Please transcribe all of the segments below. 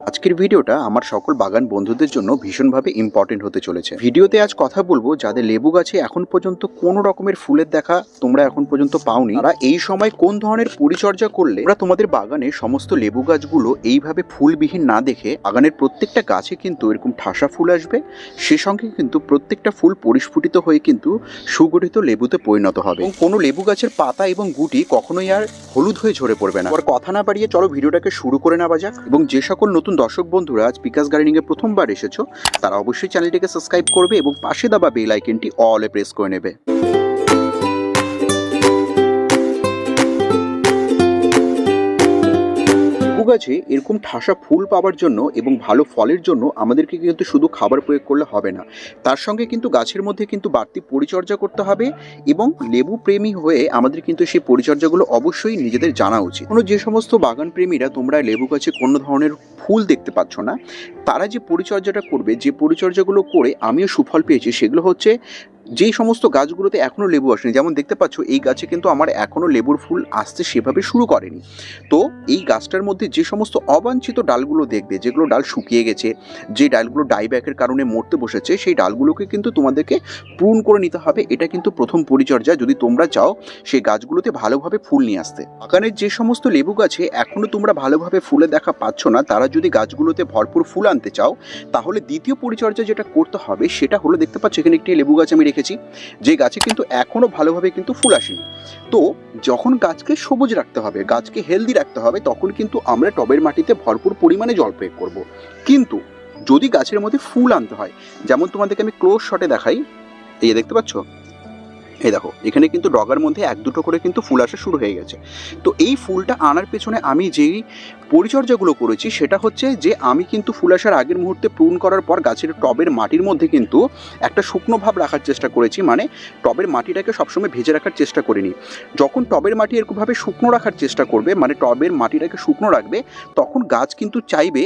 আজকের ভিডিওটা আমার সকল বাগান বন্ধুদের জন্য ভীষণভাবে ইম্পর্টেন্ট হতে চলেছে। ভিডিওতে আজ কথা বলব যাদের লেবু গাছে এখন পর্যন্ত কোনো রকমের ফুলের দেখা তোমরা এখন পর্যন্ত পাওনি, তারা এই সময় কোন ধরনের পরিচর্যা করলে ওরা তোমাদের বাগানে সমস্ত লেবু গাছগুলো এইভাবে ফুলবিহীন না দেখে বাগানের প্রত্যেকটা গাছে কিন্তু এরকম ঠাসা ফুল আসবে, সে সঙ্গে কিন্তু প্রত্যেকটা ফুল পরিস্ফুটিত হয়ে কিন্তু সুগঠিত লেবুতে পরিণত হবে। কোনো লেবু গাছের পাতা এবং গুটি কখনোই আর হলুদ হয়ে ঝরে পড়বে না। কথা না বাড়িয়ে চলো ভিডিওটাকে শুরু করে নেওয়া যাক। এবং যে সকল নতুন দর্শক বন্ধুরা, আজ বিকাশ গার্ডেনিং এ প্রথমবার এসেছ, তারা অবশ্যই চ্যানেলটিকে সাবস্ক্রাইব করবে এবং পাশে দাবা বেল আইকনটি অলে প্রেস করে নেবে। গাছে এরকম ঠাসা ফুল পাওয়ার জন্য এবং ভালো ফলের জন্য আমাদেরকে কিন্তু শুধু খাবার প্রয়োগ করলে হবে না। তার সঙ্গে কিন্তু গাছের মধ্যে কিন্তু বাড়তি পরিচর্যা করতে হবে এবং লেবু প্রেমী হয়ে আমাদের কিন্তু সেই পরিচর্যাগুলো অবশ্যই নিজেদের জানা উচিত। কোনো যে সমস্ত বাগান প্রেমীরা তোমরা লেবু গাছে কোনো ধরনের ফুল দেখতে পাচ্ছ না, তারা যে পরিচর্যাটা করবে, যে পরিচর্যাগুলো করে আমিও সুফল পেয়েছি সেগুলো হচ্ছে যেই সমস্ত গাছগুলোতে এখনও লেবু আসেনি, যেমন দেখতে পাচ্ছ, এই গাছে কিন্তু আমার এখনও লেবুর ফুল আসতে সেভাবে শুরু করেনি। তো এই গাছটার মধ্যে যে সমস্ত অবাঞ্ছিত ডালগুলো দেখবে, যেগুলো ডাল শুকিয়ে গেছে, যে ডালগুলো ডাইব্যাকের কারণে মরতে বসেছে, সেই ডালগুলোকে কিন্তু তোমাদেরকে পূরণ করে নিতে হবে। এটা কিন্তু প্রথম পরিচর্যা। যদি তোমরা চাও সেই গাছগুলোতে ভালোভাবে ফুল নিয়ে আসতে। বাগানের যে সমস্ত লেবু গাছে এখনও তোমরা ভালোভাবে ফুলে দেখা পাচ্ছ না, তারা যদি গাছগুলোতে ভরপুর ফুল আনতে চাও, তাহলে দ্বিতীয় পরিচর্যা যেটা করতে হবে, সেটা হলো, দেখতে পাচ্ছ, এখানে একটি লেবু গাছ আমি রেখেছি যে গাছে কিন্তু এখনও ভালোভাবে কিন্তু ফুল আসেনি। তো যখন গাছকে সবুজ রাখতে হবে, গাছকে হেলদি রাখতে হবে, তখন কিন্তু আমরা টবের মাটিতে ভরপুর পরিমাণে জল প্রয়োগ করব। কিন্তু যদি গাছের মধ্যে ফুল আনতে হয়, যেমন তোমাদেরকে আমি ক্লোজ শটে দেখাই, এই দেখতে পাচ্ছ? এই দেখো, এখানে কিন্তু ডগার মধ্যে এক দুটো করে কিন্তু ফুল আসা শুরু হয়ে গেছে। তো এই ফুলটা আনার পেছনে আমি যেই পরিচর্যাগুলো করেছি, সেটা হচ্ছে যে আমি কিন্তু ফুল আসার আগের মুহূর্তে প্রুন করার পর গাছের টবের মাটির মধ্যে কিন্তু একটা শুকনো ভাব রাখার চেষ্টা করেছি মানে টবের মাটিটাকে সবসময় ভেজে রাখার চেষ্টা করিনি। যখন টবের মাটি এরকমভাবে শুকনো রাখার চেষ্টা করবে মানে টবের মাটিটাকে শুকনো রাখবে, তখন গাছ কিন্তু চাইবে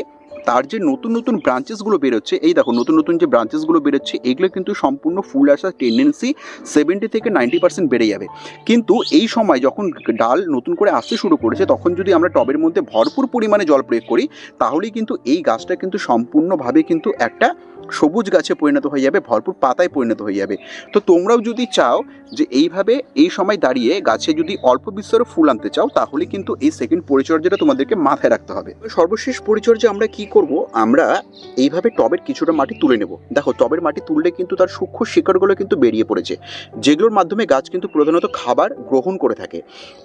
তার যে নতুন নতুন ব্রাঞ্চেসগুলো বেরোচ্ছে, এই দেখো, নতুন নতুন যে ব্রাঞ্চেসগুলো বেরোচ্ছে, এগুলো কিন্তু সম্পূর্ণ ফুল আসার টেন্ডেন্সি সেভেন্টি থেকে নাইনটি পার্সেন্ট বেড়ে যাবে। কিন্তু এই সময় যখন ডাল নতুন করে আসতে শুরু করেছে, তখন যদি আমরা টবের মধ্যে ভরপুর পরিমাণে জল প্রয়োগ করি, তাহলেই কিন্তু এই গাছটা কিন্তু সম্পূর্ণভাবে কিন্তু একটা সবুজ গাছে পরিণত হয়ে যাবে, ভরপুর পাতায় পরিণত হয়ে যাবে। তো তোমরাও যদি চাও যে এইভাবে এই সময় দাঁড়িয়ে গাছে যদি অল্প বিস্তর ফুল আনতে চাও, তাহলে কিন্তু এই সেকেন্ড পরিচর্যাটা তোমাদেরকে মাথায় রাখতে হবে। সর্বশেষ পরিচর্যা আমরা কি করব, আমরা এইভাবে টবের কিছুটা মাটি তুলে নেব। দেখো, টবের মাটি তুললে কিন্তু তার সূক্ষ্ম শিকড়গুলো কিন্তু বেরিয়ে পড়েছে। যেগুলোর মাধ্যমে গাছ কিন্তু প্রধানত খাবার গ্রহণ করে থাকে।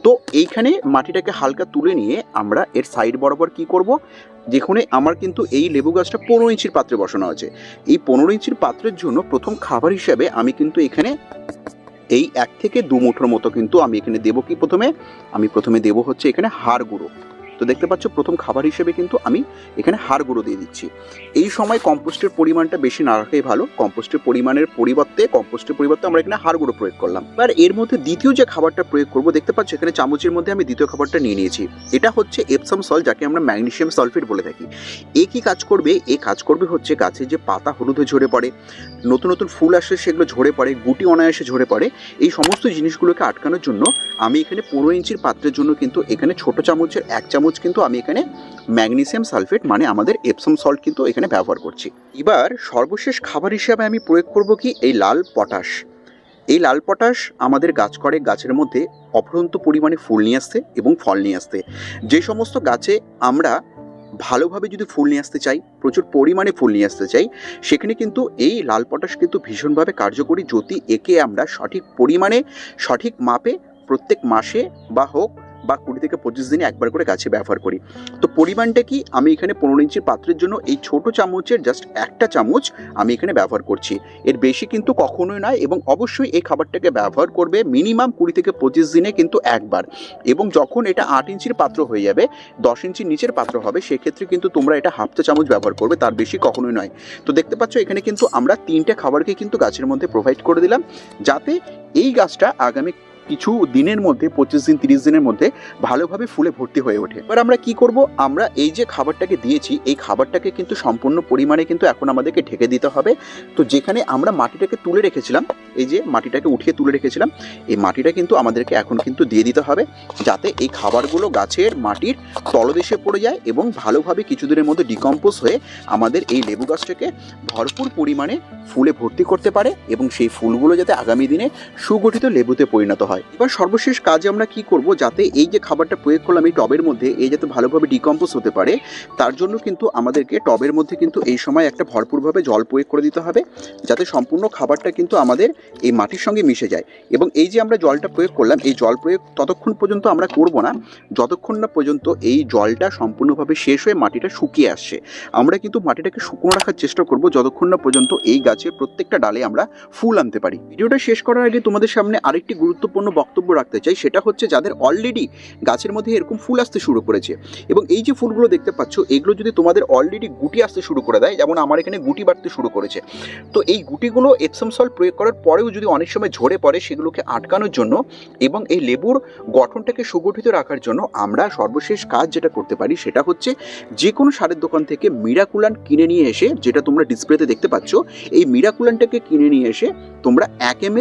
তো এইখানে মাটিটাকে হালকা তুলে নিয়ে আমরা এর সাইড বরাবর কি করব? যেখানে আমার কিন্তু এই লেবু গাছটা পনেরো ইঞ্চির পাত্রে বসানো আছে। এই পনেরো ইঞ্চির পাত্রের জন্য প্রথম খাবার হিসাবে আমি কিন্তু এখানে এই এক থেকে দু মুঠোর মতো কিন্তু আমি এখানে দেবো কি প্রথমে? আমি প্রথমে দেবো হচ্ছে এখানে হাড় গুঁড়ো। তো দেখতে পাচ্ছ, প্রথম খাবার হিসেবে কিন্তু আমি এখানে হাড় গুঁড়ো দিয়ে দিচ্ছি। এই সময় কম্পোস্টের পরিমাণটা বেশি না রাখাই ভালো। কম্পোস্টের পরিমাণের পরিবর্তে, কম্পোস্টের পরিবর্তে আমরা এখানে হাড় গুঁড়ো প্রয়োগ করলাম। এবার এর মধ্যে দ্বিতীয় যে খাবারটা প্রয়োগ করব, দেখতে পাচ্ছ, এখানে চামচের মধ্যে আমি দ্বিতীয় খাবারটা নিয়ে নিয়েছি। এটা হচ্ছে এপসাম সল যাকে আমরা ম্যাগনেসিয়াম সালফেট বলে থাকি। এ কি কাজ করবে? এ কাজ করবে হচ্ছে গাছের যে পাতা হলুদে ঝরে পড়ে, নতুন নতুন ফুল আসে সেগুলো ঝরে পড়ে, গুটি অনায়াসে ঝরে পড়ে। এই সমস্ত জিনিসগুলোকে আটকানোর জন্য আমি এখানে পনেরো ইঞ্চির পাত্রের জন্য কিন্তু এখানে ছোট চামচের এক চামচ কিন্তু আমি এখানে ম্যাগনেসিয়াম সালফেট মানে আমাদের এপসম সল্ট কিন্তু এখানে ব্যবহার করছি। এবার সর্বশেষ খাবার হিসাবে আমি প্রয়োগ করব কি এই লাল পটাশ। এই লাল পটাশ আমাদের গাছ করে, গাছের মধ্যে অপরন্ত পরিমাণে ফুল নিয়ে আসতে এবং ফল নিয়ে আসতে। যে সমস্ত গাছে আমরা ভালোভাবে যদি ফুল নিয়ে আসতে চাই, প্রচুর পরিমাণে ফুল নিয়ে আসতে চাই, সেখানে কিন্তু এই লাল পটাশ কিন্তু ভীষণভাবে কার্যকরী, যদি একে আমরা সঠিক পরিমাণে, সঠিক মাপে প্রত্যেক মাসে বা হোক বা কুড়ি থেকে পঁচিশ দিনে একবার করে গাছে ব্যবহার করি। তো পরিমাণটা কি? আমি এখানে পনেরো ইঞ্চির পাত্রের জন্য এই ছোট চামচের জাস্ট একটা চামচ আমি এখানে ব্যবহার করছি। এর বেশি কিন্তু কখনোই নয় এবং অবশ্যই এই খাবারটাকে ব্যবহার করবে মিনিমাম কুড়ি থেকে পঁচিশ দিনে কিন্তু একবার। এবং যখন এটা আট ইঞ্চির পাত্র হয়ে যাবে, দশ ইঞ্চির নিচের পাত্র হবে, সেক্ষেত্রে কিন্তু তোমরা এটা হাফ চা চামচ ব্যবহার করবে, তার বেশি কখনোই নয়। তো দেখতে পাচ্ছ এখানে কিন্তু আমরা তিনটে খাবারকে কিন্তু গাছের মধ্যে প্রোভাইড করে দিলাম, যাতে এই গাছটা আগামী কিছু দিনের মধ্যে, পঁচিশ দিন, তিরিশ দিনের মধ্যে ভালোভাবে ফুলে ভর্তি হয়ে ওঠে। এবার আমরা কি করব? আমরা এই যে খাবারটাকে দিয়েছি, এই খাবারটাকে কিন্তু সম্পূর্ণ পরিমাণে কিন্তু এখন আমাদেরকে ঢেকে দিতে হবে। তো যেখানে আমরা মাটিটাকে তুলে রেখেছিলাম, এই যে মাটিটাকে উঠিয়ে তুলে রেখেছিলাম, এই মাটিটা কিন্তু আমাদেরকে এখন কিন্তু দিয়ে দিতে হবে, যাতে এই খাবারগুলো গাছের মাটির তলদেশে পড়ে যায় এবং ভালোভাবে কিছুদিনের মধ্যে ডিকম্পোজ হয়ে আমাদের এই লেবু গাছটাকে ভরপুর পরিমাণে ফুলে ভর্তি করতে পারে এবং সেই ফুলগুলো যাতে আগামী দিনে সুগঠিত লেবুতে পরিণত হয়। এবার সর্বশেষ কাজে আমরা কি করব যাতে এই যে খাবারটা প্রয়োগ করলাম এই টবের মধ্যে, এই যাতে ভালোভাবে ডিকম্পোজ হতে পারে, তার জন্য কিন্তু আমাদেরকে টবের মধ্যে কিন্তু এই সময় একটা ভরপুরভাবে জল প্রয়োগ করে দিতে হবে, যাতে সম্পূর্ণ খাবারটা কিন্তু আমাদের এই মাটির সঙ্গে মিশে যায়। এবং এই যে আমরা জলটা প্রয়োগ করলাম, এই জল প্রয়োগ ততক্ষণ পর্যন্ত আমরা করব না, যতক্ষণ না পর্যন্ত এই জলটা সম্পূর্ণভাবে শেষ হয়ে মাটিটা শুকিয়ে আসছে। আমরা কিন্তু মাটিটাকে শুকনো রাখার চেষ্টা করব, যতক্ষণ না পর্যন্ত এই গাছের প্রত্যেকটা ডালে আমরা ফুল আনতে পারি। ভিডিওটা শেষ করার আগে তোমাদের সামনে আরেকটি গুরুত্বপূর্ণ বক্তব্য রাখতে চাই, সেটা হচ্ছে যাদের অলরেডি গাছের মধ্যে এরকম ফুল আসতে শুরু করেছে। এবং এই যে ফুলগুলো দেখতে পাচ্ছ, এগুলো যদি তোমাদের অলরেডি গুটি আসতে শুরু করে দেয়, যেমন আমার এখানে গুটি বাড়তে শুরু করেছে। তো এই গুটিগুলো এপসম সল্ট প্রয়োগ করার পরেও যদি অনেক সময় ঝরে পড়ে, সেগুলোকে আটকানোর জন্য এবং এই লেবুর গঠনটাকে সুগঠিত রাখার জন্য আমরা সর্বশেষ কাজ যেটা করতে পারি, সেটা হচ্ছে যে কোনো সারের দোকান থেকে মিরাকুলান কিনে নিয়ে এসে, যেটা তোমরা ডিসপ্লেতে দেখতে পাচ্ছ, এই মিরাকুলানটাকে কিনে নিয়ে এসে তোমরা এক এম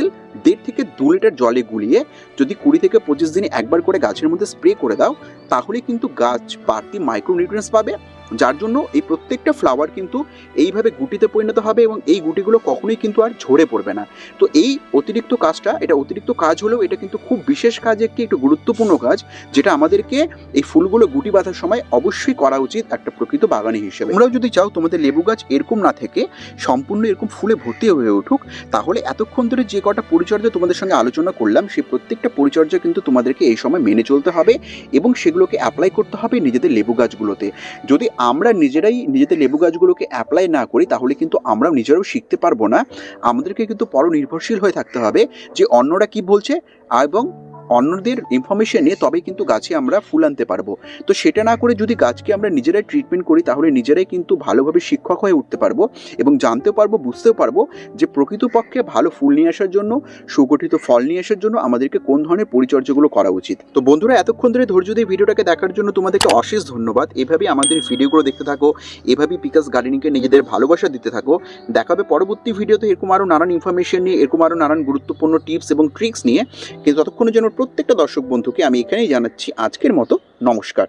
দেড় থেকে দু লিটার জলে গুলিয়ে যদি কুড়ি থেকে পঁচিশ দিনে একবার করে গাছের মধ্যে স্প্রে করে দাও তাহলে কিন্তু গাছ বাড়তি মাইক্রোনিউট্রিয়েন্টস পাবে। যার জন্য এই প্রত্যেকটা ফ্লাওয়ার কিন্তু এইভাবে গুটিতে পরিণত হবে এবং এই গুটিগুলো কখনোই কিন্তু আর ঝরে পড়বে না। তো এই অতিরিক্ত কাজটা, এটা অতিরিক্ত কাজ হলেও এটা কিন্তু খুব বিশেষ কাজ, একটি, একটু গুরুত্বপূর্ণ কাজ, যেটা আমাদেরকে এই ফুলগুলো গুটি বাঁধার সময় অবশ্যই করা উচিত একটা প্রকৃত বাগানি হিসেবে। তোমরাও যদি চাও তোমাদের লেবু গাছ এরকম না থেকে সম্পূর্ণ এরকম ফুলে ভর্তি হয়ে উঠুক, তাহলে এতক্ষণ ধরে যে কটা পরিচর্যা তোমাদের সঙ্গে আলোচনা করলাম, সেই প্রত্যেকটা পরিচর্যা কিন্তু তোমাদেরকে এই সময় মেনে চলতে হবে এবং সেগুলোকে অ্যাপ্লাই করতে হবে নিজেদের লেবু গাছগুলোতে। যদি আমরা নিজেরাই নিজেদের লেবু গাছগুলোকে অ্যাপ্লাই না করি, তাহলে কিন্তু আমরা নিজেরাও শিখতে পারব না। আমাদেরকে কিন্তু পরনির্ভরশীল হয়ে থাকতে হবে যে অন্যরা কি বলছে এবং অন্যদের ইনফরমেশন নিয়ে তবেই কিন্তু গাছে আমরা ফুল আনতে পারব। তো সেটা না করে যদি গাছকে আমরা নিজেরাই ট্রিটমেন্ট করি, তাহলে নিজেরাই কিন্তু ভালোভাবে শিক্ষক হয়ে উঠতে পারব এবং জানতেও পারব, বুঝতেও পারব যে প্রকৃতপক্ষে ভালো ফুল নিয়ে আসার জন্য, সুগঠিত ফল নিয়ে আসার জন্য আমাদেরকে কোন ধরনের পরিচর্যাগুলো করা উচিত। তো বন্ধুরা, এতক্ষণ ধরে ধৈর্য দিয়ে ভিডিওটাকে দেখার জন্য তোমাদেরকে অশেষ ধন্যবাদ। এভাবেই আমাদের ভিডিওগুলো দেখতে থাকো, এভাবেই পিকাস গার্ডেনিংকে নিজেদের ভালোবাসা দিতে থাকো। দেখাবে পরবর্তী ভিডিওতে এরকম আরও নানান ইনফরমেশন নিয়ে, এরকম আরও নানান গুরুত্বপূর্ণ টিপস এবং ট্রিক্স নিয়ে। কিন্তু ততক্ষণের জন্য প্রত্যেকটা দর্শক বন্ধুকে আমি এখানেই জানাচ্ছি আজকের মতো নমস্কার।